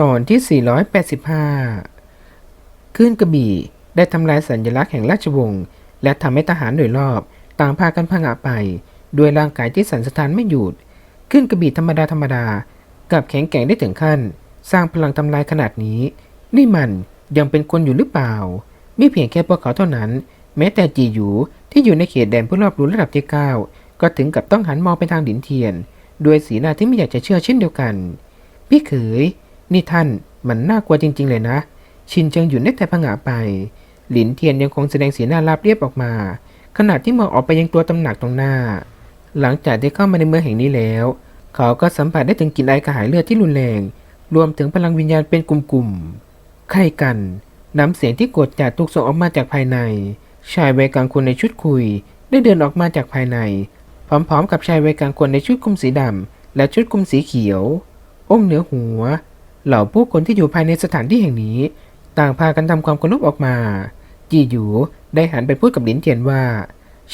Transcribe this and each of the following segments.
ตอนที่ 485 ขึ้นกระบี่ได้ทำลายสัญลักษณ์แห่งราชวงศ์และทำให้ทหารโดยรอบต่างพากันพังอาไป ด้วยร่างกายที่สันสะท้านไม่หยุด ขึ้นกระบี่ธรรมดาธรรมดากับแข็งแกร่งได้ถึงขั้น สร้างพลังทำลายขนาดนี้ นี่มันยังเป็นคนอยู่หรือเปล่า ไม่เพียงแค่พวกเขาเท่านั้น แม้แต่จีหยูที่อยู่ในเขตแดนผู้รอบรู้ระดับที่เก้าก็ถึงกับต้องหันมองไปทางดินเทียน ด้วยสีหน้าที่ไม่อยากจะเชื่อเช่นเดียวกัน พี่เขย นี่ท่านมันน่ากลัวจริง ๆ เลยนะ ชินเจิงหยุนได้แต่ผงาไป หลินเทียนยังคงแสดงสีหน้าราบเรียบออกมา ขณะที่มองออกไปยังตัวตำหนักตรงหน้า หลังจากได้เข้ามาในเมืองแห่งนี้แล้ว เขาก็สัมผัสได้ถึงกลิ่นไอกระหายเลือดที่รุนแรง รวมถึงพลังวิญญาณเป็นกลุ่มๆใครกันน้ำเสียงที่โกรธจัดถูกส่งออกมาจากภายใน ชายวัยกลางคนในชุดคุย ได้เดินออกมาจากภายใน พร้อมๆ กับชายวัยกลางคนในชุดคลุมสีดำและชุดคลุมสีเขียว องค์เหนือหัว เหล่าผู้คนที่อยู่ภายในสถานที่แห่งนี้ ต่างพากันทำความเคารพออกมา จีหยูได้หันไปพูดกับหลินเทียนว่า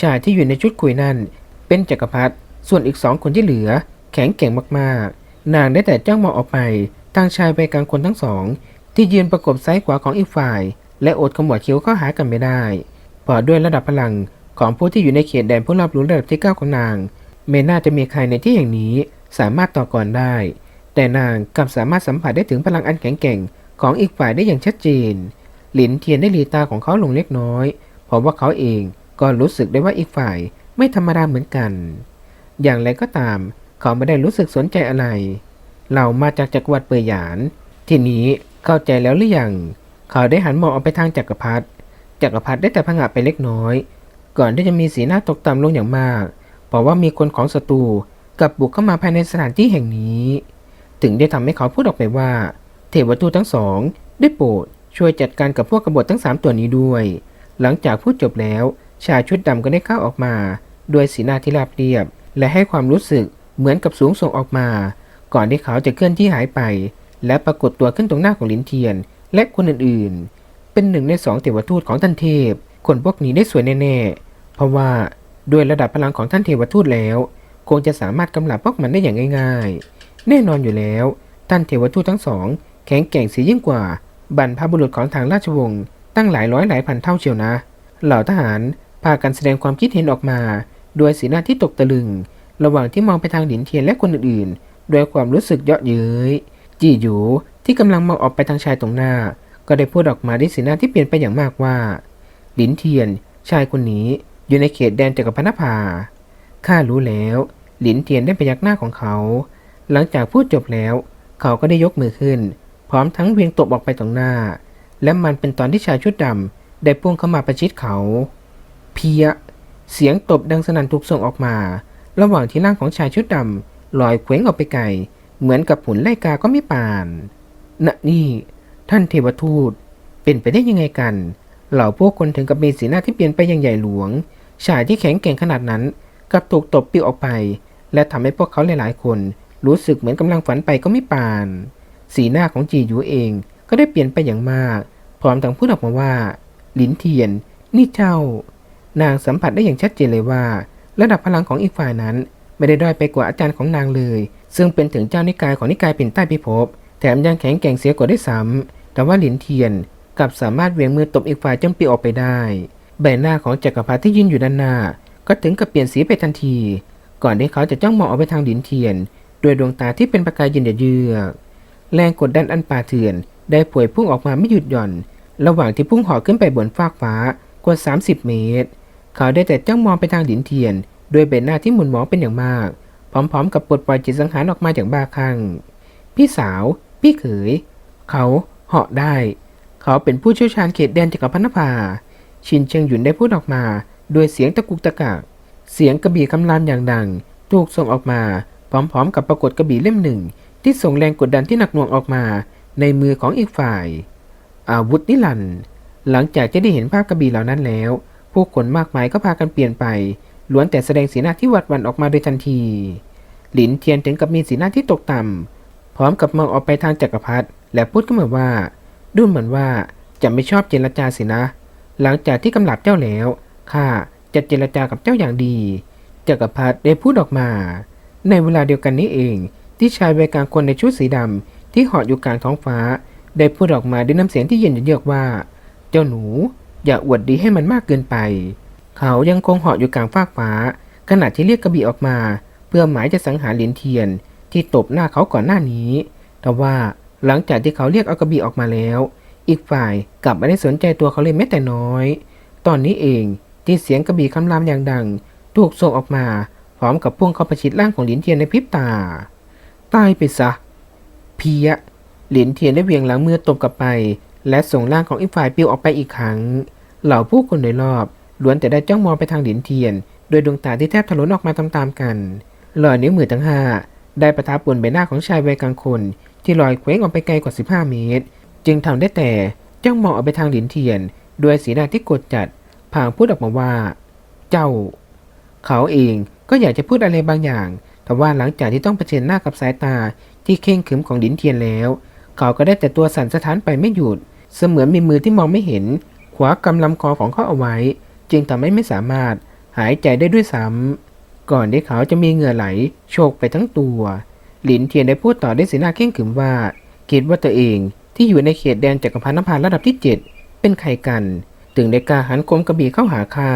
ชายที่อยู่ในชุดคุยนั่น เป็นจักรพรรดิส่วนอีกสองคนที่เหลือ แข็งแกร่งมากๆ นางได้แต่จ้องมองออกไปทางชายวัยกลางคนทั้งสอง ที่ยืนประกบซ้ายขวาของอีกฝ่าย และอดขมวดคิ้วเข้าหากันไม่ได้เพราะด้วยระดับพลังของผู้ที่อยู่ในเขตแดนผู้รับรู้ระดับที่เก้าของนาง ไม่น่าจะมีใครในที่แห่งนี้สามารถต่อกรได้ แต่นางกลับสามารถสัมผัสได้ถึงพลังอันแข็งแกร่งของอีกฝ่ายได้อย่างชัดเจน หลินเทียนได้หลีตาของเขาลงเล็กน้อย เพราะว่าเขาเองก็รู้สึกได้ว่าอีกฝ่ายไม่ธรรมดาเหมือนกัน อย่างไรก็ตาม เขาไม่ได้รู้สึกสนใจอะไร เรามาจากจักรวรรดิเปยหยาน ทีนี้เข้าใจแล้วหรือยัง เขาได้หันมองออกไปทางจักรพรรดิ จักรพรรดิได้แต่ผงะไปเล็กน้อย ก่อนที่จะมีสีหน้าตกต่ำลงอย่างมาก เพราะว่ามีคนของศัตรูกลับบุกเข้ามาภายในสถานที่แห่งนี้ ถึงได้ทำให้เขาพูดออกไปว่า เทวทูตทั้งสองได้โปรดช่วยจัดการกับพวกกบฏทั้งสามตัวนี้ด้วย หลังจากพูดจบแล้ว ชายชุดดำก็ได้เข้าออกมา ด้วยสีหน้าที่ราบเรียบ และให้ความรู้สึกเหมือนกับสูงส่งออกมา ก่อนที่เขาจะเคลื่อนที่หายไป และปรากฏตัวขึ้นตรงหน้าของลินเทียน และคนอื่นๆ เป็นหนึ่งในสองเทวทูตของท่านเทพ คนพวกนี้ได้สวยแน่ๆ เพราะว่าด้วยระดับพลังของท่านเทวทูตแล้ว คงจะสามารถกำลับพวกมันได้อย่างง่าย ๆ แน่นอนอยู่แล้วท่านเทวทูตทั้งสอง แข็งแกร่งเสียยิ่งกว่า บรรพบุรุษของทางราชวงศ์ตั้งหลายร้อยหลายพันเท่าเชียวนะ เหล่าทหารพากันแสดงความคิดเห็นออกมาด้วยสีหน้าที่ตกตะลึง ระหว่างที่มองไปทางหลินเทียนและคนอื่นๆด้วยความรู้สึกเยาะเย้ยจีหยูที่กำลังมองออกไปทางชายตรงหน้า ก็ได้พูดออกมาด้วยสีหน้าที่เปลี่ยนไปอย่างมากว่า หลินเทียน ชายคนนี้อยู่ในเขตแดนจักรพรรดินภาข้ารู้แล้ว หลินเทียนได้พยักหน้าของเขา หลังจากพูดจบแล้ว เขาก็ได้ยกมือขึ้น พร้อมทั้งเวียงตบออกไปตรงหน้า และมันเป็นตอนที่ชายชุดดำได้พุ่งเข้ามาประชิดเขา เพีย เสียงตบดังสนั่นถูกส่งออกมา ระหว่างที่ร่างของชายชุดดำลอยเคว้งออกไปไกล เหมือนกับหุ่นไล่กาก็ไม่ปานน่ะนี่ ท่านเทวทูต เป็นไปได้ยังไงกัน เหล่าพวกคนถึงกับมีสีหน้าที่เปลี่ยนไปอย่างใหญ่หลวง ชายที่แข็งแกร่งขนาดนั้นกลับถูกตบปิวออกไป และทำให้พวกเขาหลายๆคน รู้สึกเหมือนกำลังฝันไปก็ไม่ปาน สีหน้าของจีหยูเองก็ได้เปลี่ยนไปอย่างมาก พร้อมทั้งพูดออกมาว่า หลินเทียน นี่เจ้า นางสัมผัสได้อย่างชัดเจนเลยว่า ระดับพลังของอีกฝ่ายนั้น ไม่ได้ด้อยไปกว่าอาจารย์ของนางเลย ซึ่งเป็นถึงเจ้านิกายของนิกายปิ่นใต้พิภพแถมยังแข็งแกร่งเสียกว่าได้ซ้ำแต่ว่าหลินเทียนกลับสามารถเวียงมือตบอีกฝ่ายจนปลิวออกไปได้ ใบหน้าของจักรพรรดิที่ยืนอยู่ด้านหน้า ก็ถึงกับเปลี่ยนสีไปทันที ก่อนที่เขาจะจ้องมองออกไปทางหลินเทียน ด้วยดวงตาที่เป็นประกายเย็นเยือกแรงกดดันอันป่าเถื่อน ได้ป่วยพุ่งออกมาไม่หยุดหย่อน ระหว่างที่พุ่งห่อขึ้นไปบนฟากฟ้ากว่า 30 เมตร เขาได้แต่จ้องมองไปทางหลินเทียน ด้วยใบหน้าที่หมุนหมองเป็นอย่างมาก พร้อมๆ กับปลดปล่อยจิตสังหารออกมาอย่างบ้าคลั่งพี่สาว พี่เขย เขาเหาะได้ เขาเป็นผู้เชี่ยวชาญเขตแดนจักรพรรดิภาชินเชิงหยุนได้พูดออกมา โดยเสียงตะกุกตะกักเสียงกระบี่คำรามอย่างดังถูกส่งออกมา พร้อมๆ กับปรากฏกระบี่เล่มหนึ่ง ที่ส่งแรงกดดันที่หนักหน่วงออกมาในมือของอีกฝ่าย อาวุธนิรันหลังจากจะได้เห็นภาพกระบี่เหล่านั้นแล้ว ผู้คนมากมายก็พากันเปลี่ยนไป ล้วนแต่แสดงสีหน้าที่หวัดหวั่นออกมาโดยทันที หลินเทียนถึงกับมีสีหน้าที่ตกต่ำพร้อมกับมองออกไปทางจักรพรรดิและพูดขึ้นมาว่า ดูเหมือนว่าจะไม่ชอบเจรจาสินะ หลังจากที่กำลับเจ้าแล้วข้าจะเจรจากับเจ้าอย่างดีจักรพรรดิได้พูดออกมา ในเวลาเดียวกันนี้เอง ที่ชายวัยกลางคนในชุดสีดำที่ที่เหาะอยู่กลางท้องฟ้า ได้พูดออกมาด้วยน้ำเสียงที่เย็นเยือกว่า เจ้าหนู อย่าอวดดีให้มันมากเกินไป เขายังคงเหาะอยู่กลางฟากฟ้า ขณะที่เรียกกระบี่ออกมา เพื่อหมายจะสังหารเหรียญเทียน ที่ตบหน้าเขาก่อนหน้านี้ แต่ว่าหลังจากที่เขาเรียกเอากระบี่ออกมาแล้ว อีกฝ่ายกลับไม่ได้สนใจตัวเขาเลยแม้แต่น้อย ตอนนี้เองที่เสียงกระบี่คำรามอย่างดัง ถูกส่งออกมา พร้อมกับพุ่งเข้าประชิดร่างของหลินเทียนในพริบตา ตายไปซะ เพียหลินเทียนได้เวียงหลังมือตบกลับไป และส่งร่างของอีกฝ่ายปลิวออกไปอีกครั้ง เหล่าผู้คนโดยรอบล้วนแต่ได้จ้องมองไปทางหลินเทียนโดยดวงตาที่แทบทะลุออกมาตามๆกันรอยนิ้วมือทั้งห้าได้ประทับบนใบหน้าของชายวัยกลางคน ที่ลอยเคว้งออกไปไกลกว่า 15 เมตร จึงทำได้แต่จ้องมองออกไปทางหลินเทียน ด้วยสีหน้าที่กดจัด พางพูดออกมาว่า เจ้า เขาเอง ก็อยากจะพูดอะไรบางอย่างแต่ว่าหลังจากที่ต้องเผชิญหน้ากับสายตาที่เข่งขึมของหลินเทียนแล้วเขาก็ได้แต่ตัวสั่นสะท้านไปไม่หยุด เสมือนมีมือที่มองไม่เห็น ขวากำลำคอของเขาเอาไว้ จึงทำให้ไม่สามารถหายใจได้ด้วยซ้ำก่อนที่เขาจะมีเหงื่อไหลโชกไปทั้งตัว หลินเทียนได้พูดต่อด้วยสีหน้าเข่งขึมว่า คิดว่าตัวเองที่อยู่ในเขตแดนจักรพรรดินภาระดับที่ 7 เป็นใครกัน ถึงได้กล้าหันคมกระบี่เข้าหาข้า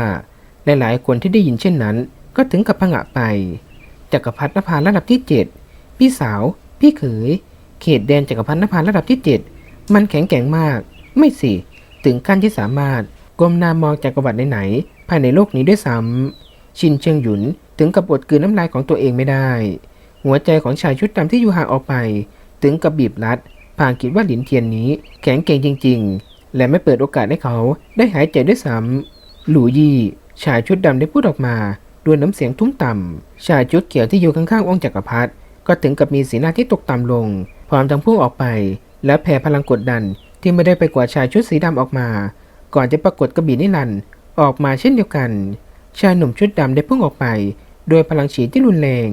และหลายคนที่ได้ยินเช่นนั้น ก็ถึงกับผงะไปจักรพรรดินภาระดับที่ 7 พี่สาว พี่เขย เขตแดนจักรพรรดินภาระดับที่ 7 มันแข็งแกร่งมาก ไม่สิ ถึงขั้นที่สามารถก้มหน้ามองจักรวรรดิไหนๆภายในโลกนี้ด้วยซ้ำชินเชิงหยุนถึงกับอดกลืนน้ำลายของตัวเองไม่ได้ หัวใจของชายชุดดำที่อยู่ห่างออกไป ถึงกับบีบรัดพางคิดว่าหลินเทียนนี้ แข็งเก่งจริง ๆ และไม่เปิดโอกาสให้เขาได้หายใจด้วยซ้ำหลู่ยี่ชายชุดดำได้พูดออกมา ด้วยน้ำเสียงทุ้มต่ำ ชายชุดเขียวที่อยู่ข้างๆองค์จักรพรรดิก็ถึงกับมีสีหน้าที่ตกต่ำลง พร้อมทั้งพุ่งออกไป และแผ่พลังกดดันที่ไม่ได้ไปกว่าชายชุดสีดำออกมา ก่อนจะปรากฏกระบี่นิรันออกมาเช่นเดียวกัน ชายหนุ่มชุดดำได้พุ่งออกไป โดยพลังฉีดที่รุนแรง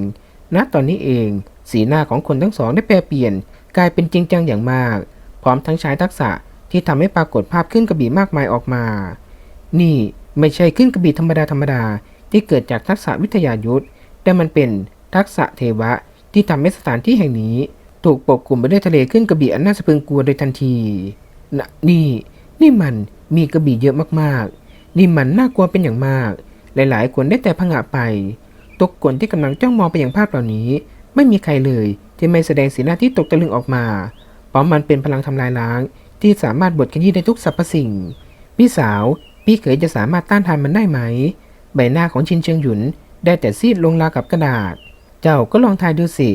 ณ ตอนนี้เอง สีหน้าของคนทั้งสองได้แปรเปลี่ยน กลายเป็นจริงจังอย่างมาก พร้อมทั้งใช้ทักษะที่ทำให้ปรากฏภาพขึ้นกระบี่มากมายออกมา นี่ไม่ใช่ขึ้นกระบี่ธรรมดาธรรมดา ที่เกิดจากทักษะวิทยายุทธแต่มันเป็นทักษะเทวะที่ทำให้สถานที่แห่งนี้ ถูกปกคลุมไปด้วยทะเลขึ้นกระบี่อันน่าสะพรึงกลัวโดยทันทีนะนี่ นี่มันมีกระบี่เยอะมากๆ นี่มันน่ากลัวเป็นอย่างมาก หลายๆ คนได้แต่ผงะไปตกคนที่กำลังจ้องมองไปอย่างภาพเหล่านี้ ไม่มีใครเลยที่ไม่แสดงสีหน้าที่ตกตะลึงออกมา เพราะมันเป็นพลังทำลายล้าง ที่สามารถบดขยี้ได้ทุกสรรพสิ่ง พี่สาว พี่เขยจะสามารถต้านทานมันได้ไหม ใบหน้าของชินเชิงหยุน ได้แต่ซีดลงราวกับกระดาษ เจ้าก็ลองทายดูสิ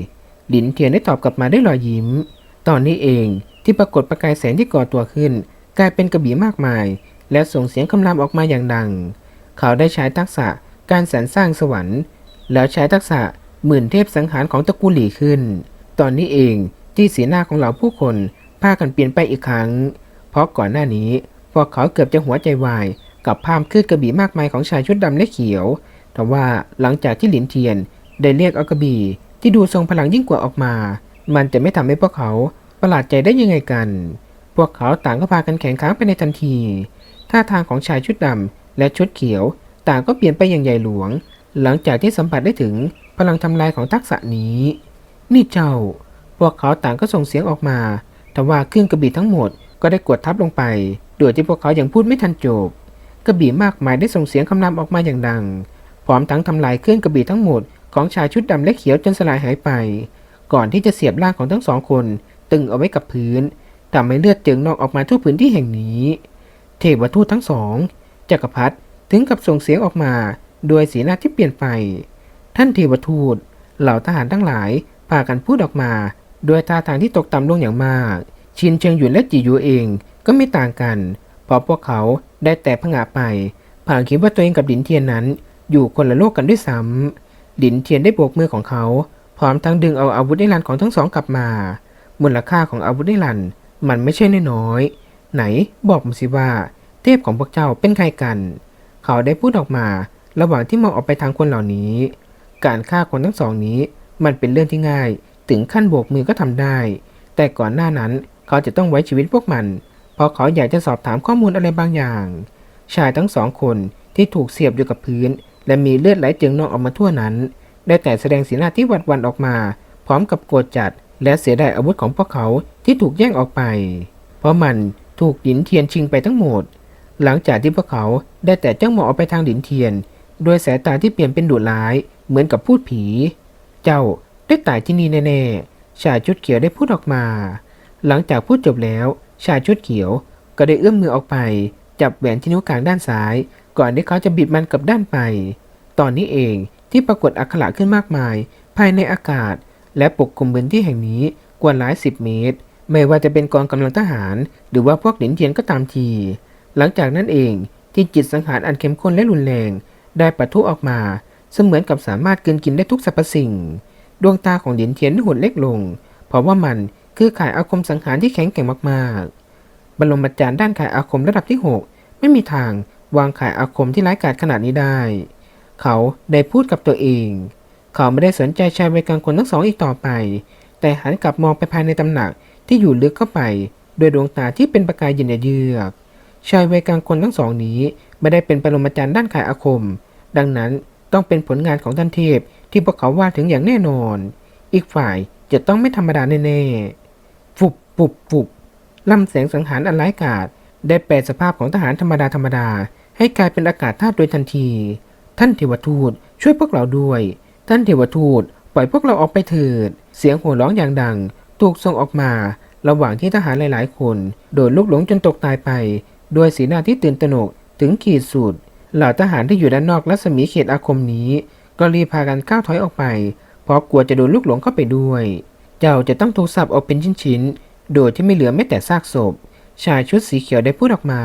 หลินเทียนได้ตอบกลับมาด้วยรอยยิ้ม ตอนนี้เองที่ปรากฏประกายแสงที่ก่อตัวขึ้น กลายเป็นกระบี่มากมาย และส่งเสียงคำรามออกมาอย่างดัง เขาได้ใช้ทักษะการสรรสร้างสวรรค์ แล้วใช้ทักษะหมื่นเทพสังหารของตระกูลหลี่ขึ้น ตอนนี้เองที่สีหน้าของเหล่าผู้คนพากันเปลี่ยนไปอีกครั้ง เพราะก่อนหน้านี้พวกเขาเกือบจะหัวใจวาย กับภาพคืดกระบี่มากมายของชายชุดดำและเขียว แต่ว่าหลังจากที่หลินเทียนได้เรียกเอากระบี่ที่ดูทรงพลังยิ่งกว่าออกมา มันจะไม่ทำให้พวกเขาประหลาดใจได้ยังไงกัน พวกเขาต่างก็พากันแข่งขันไปในทันที ท่าทางของชายชุดดำและชุดเขียว ต่างก็เปลี่ยนไปอย่างใหญ่หลวง หลังจากที่สัมผัสได้ถึงพลังทำลายของทักษะนี้ นี่เจ้า พวกเขาต่างก็ส่งเสียงออกมา แต่ว่าเครื่องกระบี่ทั้งหมดก็ได้กดทับลงไป โดยที่พวกเขายังพูดไม่ทันจบ กระบี่มากมายได้ส่งเสียงคำรามออกมาอย่างดัง พร้อมทั้งทำลายเครื่องกระบี่ทั้งหมดของชายชุดดำและเขียวจนสลายหายไป ก่อนที่จะเสียบร่างของทั้งสองคนตึงเอาไว้กับพื้นทำให้เลือดเจิงนองออกมาทั่วพื้นที่แห่งนี้ เทวทูตทั้งสองจักรพรรดิถึงกับส่งเสียงออกมา โดยสีหน้าที่เปลี่ยนไป ท่านเทวทูตเหล่าทหารทั้งหลายพากันพูดออกมา โดยท่าทางที่ตกต่ำลงอย่างมาก ชินเชิงหยุนและจียูเองก็ไม่ต่างกัน พราะพวกเขาได้แต่ผงะไป ผ่านคิดว่าตัวเองกับดินเทียนนั้น อยู่คนละโลกกันด้วยซ้ำดินเทียนได้โบกมือของเขา พร้อมทั้งดึงเอาอาวุธนิรันดร์ของทั้งสองกลับมา มูลค่าของอาวุธนิรันดร์มันไม่ใช่น้อย ไหนบอกมาสิว่า เทพของพวกเจ้าเป็นใครกัน เขาได้พูดออกมา ระหว่างที่มองออกไปทางคนเหล่านี้ การฆ่าคนทั้งสองนี้ มันเป็นเรื่องที่ง่าย ถึงขั้นโบกมือก็ทำได้ แต่ก่อนหน้านั้นเขาจะต้องไว้ชีวิตพวกมัน เพราะเขาอยากจะสอบถามข้อมูลอะไรบางอย่าง ชายทั้งสองคนที่ถูกเสียบอยู่กับพื้น และมีเลือดไหลเจิงนองออกมาทั่วนั้น ได้แต่แสดงสีหน้าที่หวัดหวันออกมา พร้อมกับโกรธจัด และเสียดายอาวุธของพวกเขาที่ถูกแย่งออกไป เพราะมันถูกหลินเทียนชิงไปทั้งหมด หลังจากที่พวกเขาได้แต่จ้องมองออกไปทางหลินเทียนด้วยสายตาที่เปลี่ยนเป็นดุร้าย เหมือนกับพูดผี เจ้าได้ตายที่นี่แน่ๆชายชุดเขียวได้พูดออกมา หลังจากพูดจบแล้ว ชายชุดเขียวก็ได้เอื้อมมือออกไป จับแหวนที่นิ้วกลางด้านซ้าย ก่อนที่เขาจะบิดมันกลับด้านไป ตอนนี้เองที่ปรากฏอักขระขึ้นมากมาย ภายในอากาศ และปกคลุมพื้นที่แห่งนี้กว่าหลายสิบเมตร ไม่ว่าจะเป็นกองกำลังทหาร หรือว่าพวกหลินเทียนก็ตามที หลังจากนั้นเองที่จิตสังหารอันเข้มข้นและรุนแรง ได้ปะทุออกมา เสมือนกับสามารถกลืนกินได้ทุกสรรพสิ่ง ดวงตาของหลินเทียนหดเล็กลง เพราะว่ามัน คือข่ายอาคมสังหารที่แข็งแกร่งมากๆ บรมจารย์ด้านข่ายอาคมระดับที่ 6 ไม่มีทางวางข่ายอาคมที่ร้ายกาจขนาดนี้ได้ เขาได้พูดกับตัวเอง เขาไม่ได้สนใจชายวัยกลางคนทั้งสองอีกต่อไป แต่หันกลับมองไปภายในตำหนักที่อยู่ลึกเข้าไปด้วยดวงตาที่เป็นประกายเย็นเยือก ชายวัยกลางคนทั้งสองนี้ไม่ได้เป็นปรมาจารย์ด้านขายอาคม ดังนั้นต้องเป็นผลงานของท่านเทพที่พวกเขาว่าถึงอย่างแน่นอน อีกฝ่ายจะต้องไม่ธรรมดาแน่ๆ ฟุบฟุบฟุบลำแสงสังหารอันร้ายกาจได้แปลสภาพของทหารธรรมดาธรรมดา ให้กลายเป็นอากาศธาตุโดยทันที ท่านเทวทูตช่วยพวกเราด้วย ท่านเทวทูตปล่อยพวกเราออกไปเถิด เสียงโห่ร้องอย่างดัง ถูกส่งออกมา ระหว่างที่ทหารหลายๆ คน โดนลูกหลงจนตกตายไปด้วยสีหน้าที่ตื่นตระหนกถึงขีดสุด เหล่าทหารที่อยู่ด้านนอกรัศมีเขตอาคมนี้ ก็รีบพากันก้าวถอยออกไป เพราะกลัวจะโดนลูกหลงเข้าไปด้วย เจ้าจะต้องถูกสับออกเป็นชิ้นๆ โดยที่ไม่เหลือแม้แต่ซากศพ ชายชุดสีเขียวได้พูดออกมา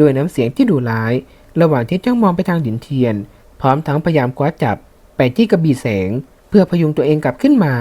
ด้วยน้ำเสียงที่ดุร้าย ระหว่างที่จ้องมองไปทางดินเทียน พร้อมทั้งพยายามคว้าจับไปที่กระบี่แสง เพื่อพยุงตัวเองกลับขึ้นมา